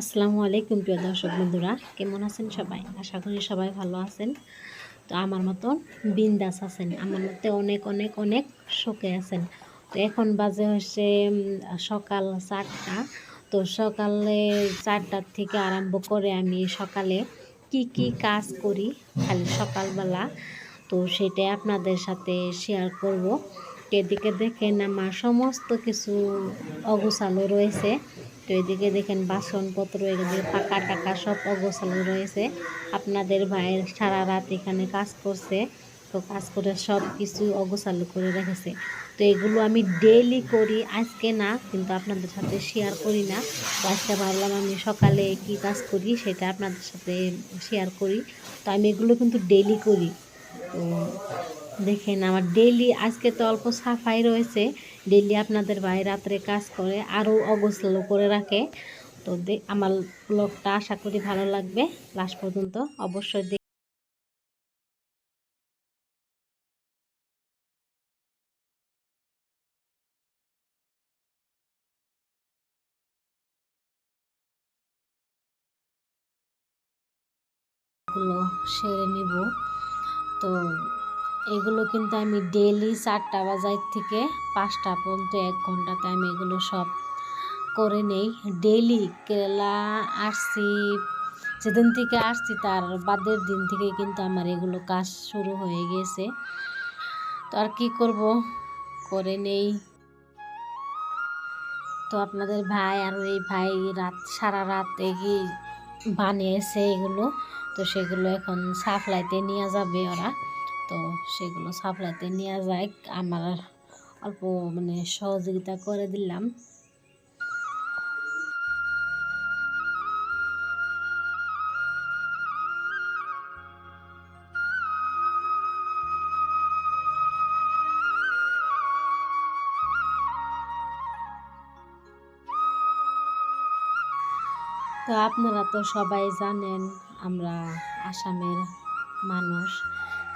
আসসালামু আলাইকুম প্রিয় দর্শক বন্ধুরা, কেমন আছেন সবাই? আশা করি সবাই ভালো আছেন। তো আমার মতন বিন্দাস আছেন, আমার মতে অনেক অনেক অনেক শোকে আছেন। তো এখন বাজে হচ্ছে সকাল চারটা। তো সকালে চারটার থেকে আরম্ভ করে আমি সকালে কি কি কাজ করি, খালি সকালবেলা। তো সেটাই আপনাদের সাথে শেয়ার করব। এদিকে দেখেন আমার সমস্ত কিছু অগোছালো রয়েছে। তো এদিকে দেখেন বাসনপত্র এদিকে পাকা টাকা সব অগোছালো রয়েছে। আপনাদের ভাইয়ের সারা রাত এখানে কাজ করছে, তো কাজ করে সব কিছু অগোছালো করে রেখেছে। তো এগুলো আমি ডেইলি করি, আজকে না, কিন্তু আপনাদের সাথে শেয়ার করি না। তো আজকে ভাবলাম আমি সকালে কি কাজ করি সেটা আপনাদের সাথে শেয়ার করি। তো আমি এগুলো কিন্তু ডেইলি করি। তো দেখেন, আমার ডেইলি আজকে তো অল্প সাফাই রয়েছে। ডেইলি আপনাদের ভাই রাত্রে কাজ করে, আরও অগোছালো করে রাখে। তো আমার ব্লগটা আশা করি ভালো লাগবে। লাস্ট পর্যন্ত অবশ্যই সেরে নিব। তো এগুলো কিন্তু আমি ডেলি চারটা বাজার থেকে পাঁচটা পর্যন্ত এক ঘন্টাতে আমি এগুলো সব করে নেই। ডেলি কেরালা আসছি, যেদিন থেকে আসছি তার বাদের দিন থেকে কিন্তু আমার এগুলো কাজ শুরু হয়ে গেছে। তো আর কি করব? করে নেই। তো আপনাদের ভাই আর এই ভাই রাত, সারা রাত এগিয়ে বানিয়েছে এগুলো। তো সেগুলো এখন সাপ্লাইতে নিয়ে যাবে ওরা। তো সেগুলো সাপ্লাইতে নিয়ে যায়। আমার অল্প মানে সহযোগিতা করে দিলাম। তো আপনারা তো সবাই জানেন, আমরা আসামের মানুষ।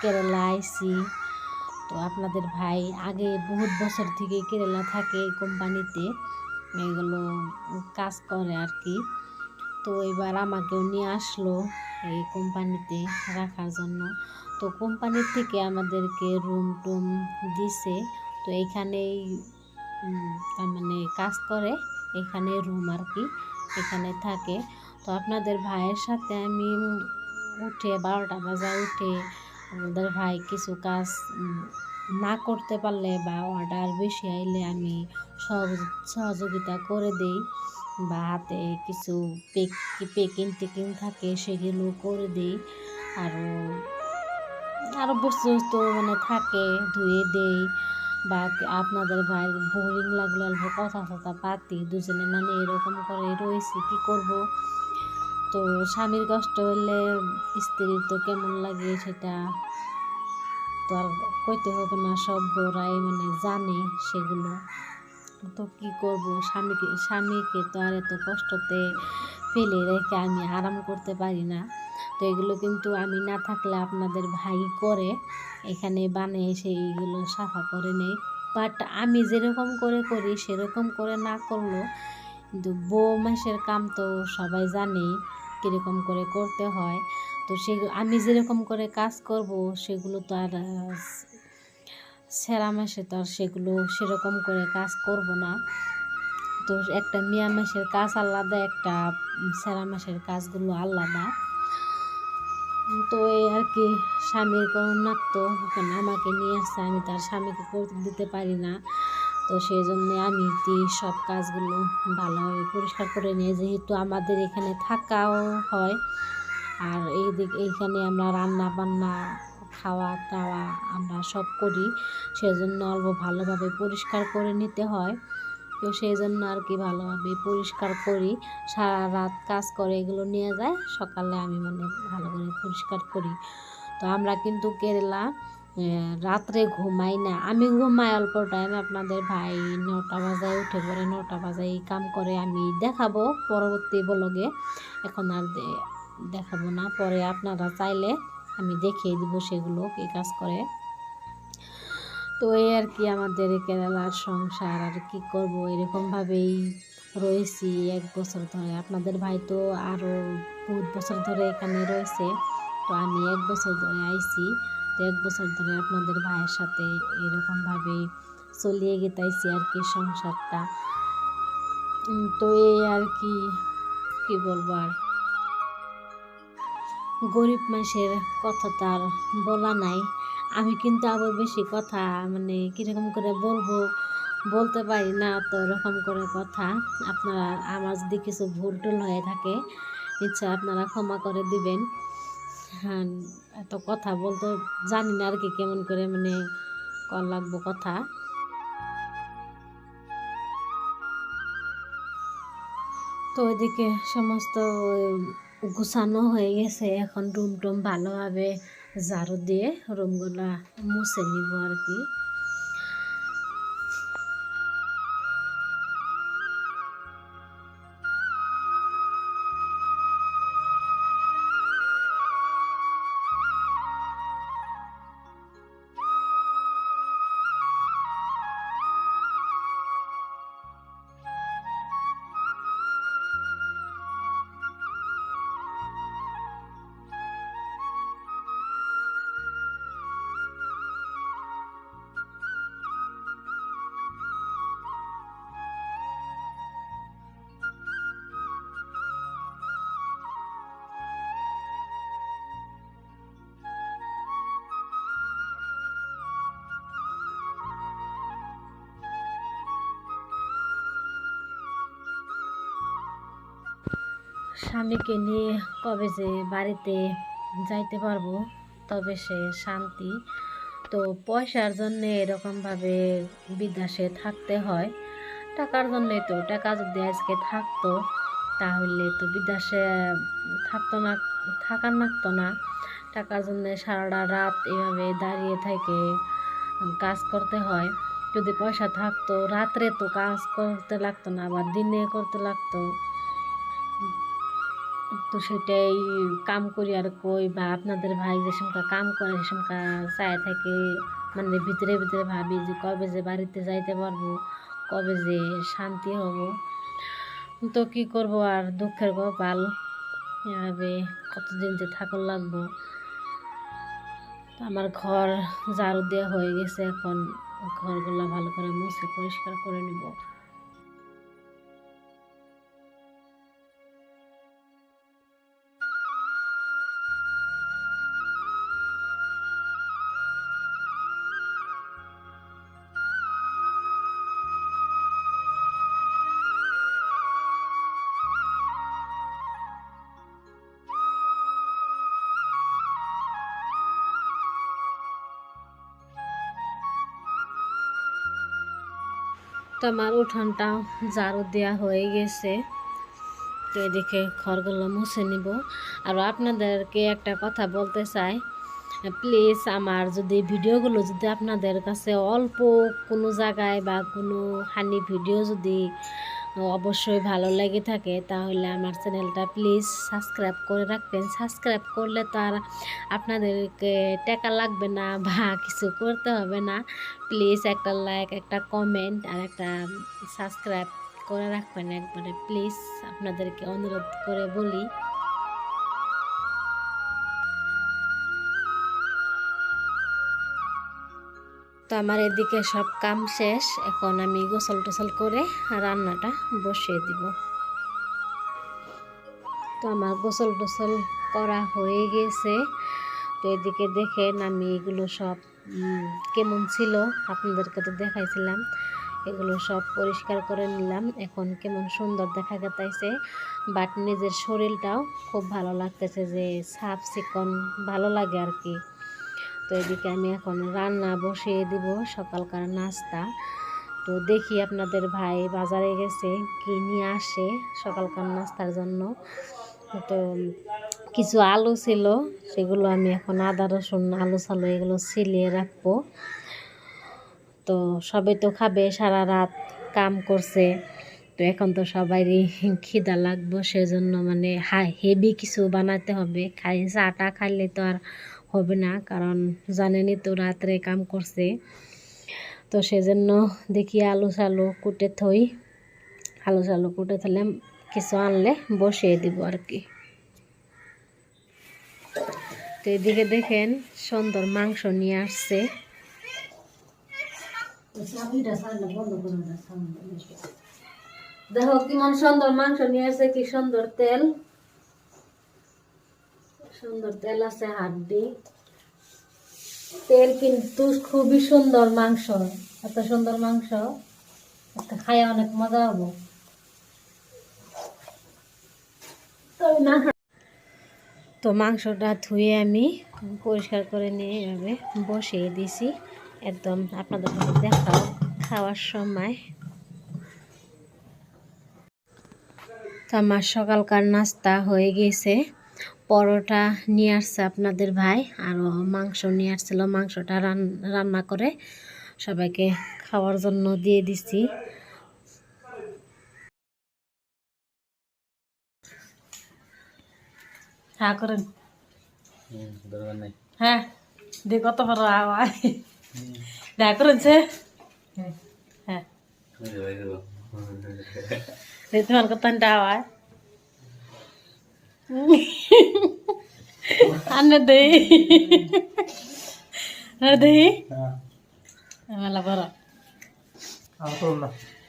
কেরালা আইসি তো আপনাদের ভাই আগে বহুত বছর থেকে কেরালা থাকে এই কোম্পানিতে। এগুলো কাজ করে আর কি তো এবার আমাকেও নিয়ে আসলো এই কোম্পানিতে রাখার জন্য। তো কোম্পানির থেকে আমাদেরকে রুম টুম দিছে। তো এইখানেই তার মানে কাজ করে। এখানে রুম আর কি এখানে থাকে। তো আপনাদের ভাইয়ের সাথে আমি উঠে বারোটা বাজায় উঠে আমাদের ভাই কিছু কাজ না করতে পারলে বা অর্ডার বেশি আইলে আমি সহযোগ- সহযোগিতা করে দেই। বা হাতে কিছু পেক টেকিং থাকে সেগুলো করে দিই। আরও আরও বস্তু বস্তু মানে থাকে, ধুয়ে দেই। বা আপনাদের ভাইয়ের বোরিং লাগলে অল্প কথা কথা পাতি, দুজনে মানে এরকম করে রয়েছি, কি করব? তো স্বামীর কষ্ট হলে স্ত্রীর তো কেমন লাগে সেটা তো আর কইতে হবে না, সব বড়াই মানে জানে সেগুলো। তো কি করব? স্বামীকে স্বামীকে তো আর এত কষ্টতে ফেলে রেখে আমি আরাম করতে পারি না। তো এগুলো কিন্তু আমি না থাকলে আপনাদের ভাই করে এখানে বানিয়ে সেইগুলো সাফা করে নেই। বাট আমি যেরকম করে করি, সেরকম করে না করলেও কিন্তু বউ মাসের কাম তো সবাই জানেই কীরকম করে করতে হয়। তো সে, আমি যেরকম করে কাজ করব সেগুলো তো আর সেরা মাসে তো আর সেগুলো সেরকম করে কাজ করব না। তো একটা মিয়া মাসের কাজ আলাদা, একটা সেরা মাসের কাজগুলো আলাদা। তো এই আর কি, স্বামীর করুণার্থ ওখানে আমাকে নিয়ে আসছে, আমি তার স্বামীকে করতে দিতে পারি না। তো সেই জন্যে আমি কি সব কাজগুলো ভালোভাবে পরিষ্কার করে নিয়ে যেহেতু আমাদের এখানে থাকাও হয়, আর এই দিক এইখানে আমরা রান্না বান্না, খাওয়া দাওয়া আমরা সব করি, সেজন্য অল্প ভালোভাবে পরিষ্কার করে নিতে হয়। তো সেই জন্য আর কি ভালোভাবে পরিষ্কার করি, সারা রাত কাজ করে এগুলো নিয়ে যায়, সকালে আমি মানে ভালো করে পরিষ্কার করি। তো আমরা কিন্তু কেরালা রাত্রে ঘুমাই না। আমি ঘুমাই অল্প টাইম আপনাদের ভাই নটা বাজায় উঠে পড়ে, নটা বাজায় কাম করে আমি দেখাবো পরবর্তী ব্লগে এখন আর দেখাবো না। পরে আপনারা চাইলে আমি দেখিয়ে দিব সেগুলো কী কাজ করে। তো এই আর কি আমাদের কেরালার সংসার, আর কি করব? এরকমভাবেই রয়েছি এক বছর ধরে। আপনাদের ভাই তো আরও বহুত বছর ধরে এখানে রয়েছে। তো আমি এক বছর ধরে আইছি। তো এক বছর ধরে আপনাদের ভাইয়ের সাথে এরকমভাবে চলিয়ে গেতাইছি আর কি সংসারটা। তো এই আর কি কি বলব আর? গরিব মানুষের কথা তার বলা নাই। আমি কিন্তু আবার বেশি কথা মানে কীরকম করে বলব, বলতে পারি না তো এরকম করে কথা। আপনারা আমার যদি কিছু ভুল টুল হয়ে থাকে ইচ্ছা আপনারা ক্ষমা করে দিবেন। এত কথা বলতে জানি না আর কি কেমন করে মানে কল লাগবো কথা। তো ওইদিকে সমস্ত গুছানো হয়ে গেছে, এখন রুম টুম ভালোভাবে ঝাড়ু দিয়ে রুমগুলো মুছে নিব আর কি। স্বামীকে নিয়ে কবে যে বাড়িতে যাইতে পারব, তবে সে শান্তি। তো পয়সার জন্য এরকমভাবে বিদেশে থাকতে হয়। টাকার জন্যে তো, টাকা যদি আজকে থাকতো, তাহলে তো বিদেশে থাকতো না, থাকার লাগতো না। টাকার জন্য সারাটা রাত এভাবে দাঁড়িয়ে থেকে কাজ করতে হয়। যদি পয়সা থাকতো, রাত্রে তো কাজ করতে লাগতো না, আবার দিনে করতে লাগতো। তো সেটাই কাম করি আর কই বা আপনাদের ভাই যে কাম করে, সে সমকা চায় থাকে। মানে ভিতরে ভিতরে ভাবি যে কবে যে বাড়িতে যাইতে পারব, কবে যে শান্তি হব। তো কি করব আর দুঃখের কপাল। এভাবে কতদিন যে থাকুন লাগবো। আমার ঘর ঝাড়ু দেওয়া হয়ে গেছে এখন। ঘরগুলো ভালো করে মুছে পরিষ্কার করে নিব। তো আমার উঠানটা ঝাড়ু দেওয়া হয়ে গেছে। তো এদিকে খড়গুলো মুছে নিব। আর আপনাদেরকে একটা কথা বলতে চাই। প্লিজ আমার যদি ভিডিওগুলো যদি আপনাদের কাছে অল্প কোনো জায়গায় বা কোনো হানি ভিডিও যদি অবশ্যই ভালো লেগে থাকে, তাহলে আমার চ্যানেলটা প্লিজ সাবস্ক্রাইব করে রাখবেন। সাবস্ক্রাইব করলে তো আর আপনাদেরকে টাকা লাগবে না বা কিছু করতে হবে না। প্লিজ একটা লাইক একটা কমেন্ট আর একটা সাবস্ক্রাইব করে রাখবেন একবারে। প্লিজ আপনাদেরকে অনুরোধ করে বলি। তো আমার এদিকে সব কাম শেষ। এখন আমি গোসল টোসল করে রান্নাটা বসিয়ে দিব। তো আমার গোসল টোসল করা হয়ে গেছে। তো এদিকে দেখেন আমি এগুলো সব কেমন ছিল আপনাদেরকে তো দেখাইছিলাম। এগুলো সব পরিষ্কার করে নিলাম। এখন কেমন সুন্দর দেখা গেতাইছে। বাট নিজের শরীরটাও খুব ভালো লাগতেছে যে সাফ চিকন ভালো লাগে আর কি। তো এদিকে আমি এখন রান্না বসিয়ে দিব, সকালকার নাস্তা। তো দেখি আপনাদের ভাই বাজারে গেছে, কি নিয়ে আসে সকালকার নাস্তার জন্য। তো কিছু আলু ছিল, সেগুলো আমি এখন আদা, রসুন, আলু সালু এগুলো ছিলিয়ে রাখব। তো সবাই তো খাবে, সারা রাত কাম করছে। তো এখন তো সবারই খিদা লাগবো, সেজন্য মানে হেভি কিছু বানাতে হবে। খাই চাটা খাইলে তো আর হবে না, কারণ জানেনই তো রাত্রে কাম করছে। তো সেজন্য দেখি আলু সালু কুটে থই, আলু চালু কুটে তাহলে কিছু আনলে বসিয়ে দিব আর কি। তো এদিকে দেখেন সুন্দর মাংস নিয়ে আসছে। দেখো কেমন সুন্দর মাংস নিয়ে আসছে, কি সুন্দর তেল। সুন্দর তেল আছে, হাড্ডি। তেল কিন্তু খুবই সুন্দর মাংস, এত সুন্দর মাংস খাই অনেক মজা হব। তো মাংসটা ধুয়ে আমি পরিষ্কার করে নিয়ে এভাবে বসিয়ে দিছি, একদম আপনাদের দেখাও খাওয়ার সময়। তো আমার সকালকার নাস্তা হয়ে গেছে। পরোটা নিয়ে আসছে আপনাদের ভাই আরও মাংস নিয়ে আসছিল। মাংসটা রান রান্না করে সবাইকে খাওয়ার জন্য দিয়ে দিছি হ্যাঁ করেন। হ্যাঁ দে কত বড় আওয়াজ। দেখা করেছে হ্যাঁ। দে তোমার কত আওয়াজ? আনে দেই আরে দেই মেলা বড়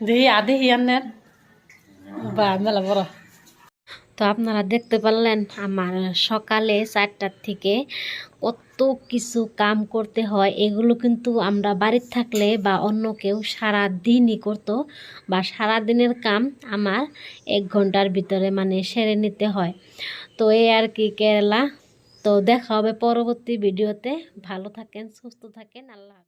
দেই আধে আনের বা মেলা বড় তো আপনারা দেখতে পারলেন আমার সকালে চারটার থেকে কত কিছু কাম করতে হয়, এগুলো কিন্তু আমরা বাড়ির থাকলে বা অন্য কেউ সারা দিনই করতো বা সারা দিনের কাম আমার এক ঘণ্টার ভিতরে মানে সেরে নিতে হয়। তো এই আর কি কেরালা। তো দেখা হবে পরবর্তী ভিডিওতে। ভালো থাকেন, সুস্থ থাকেন, আল্লাহ।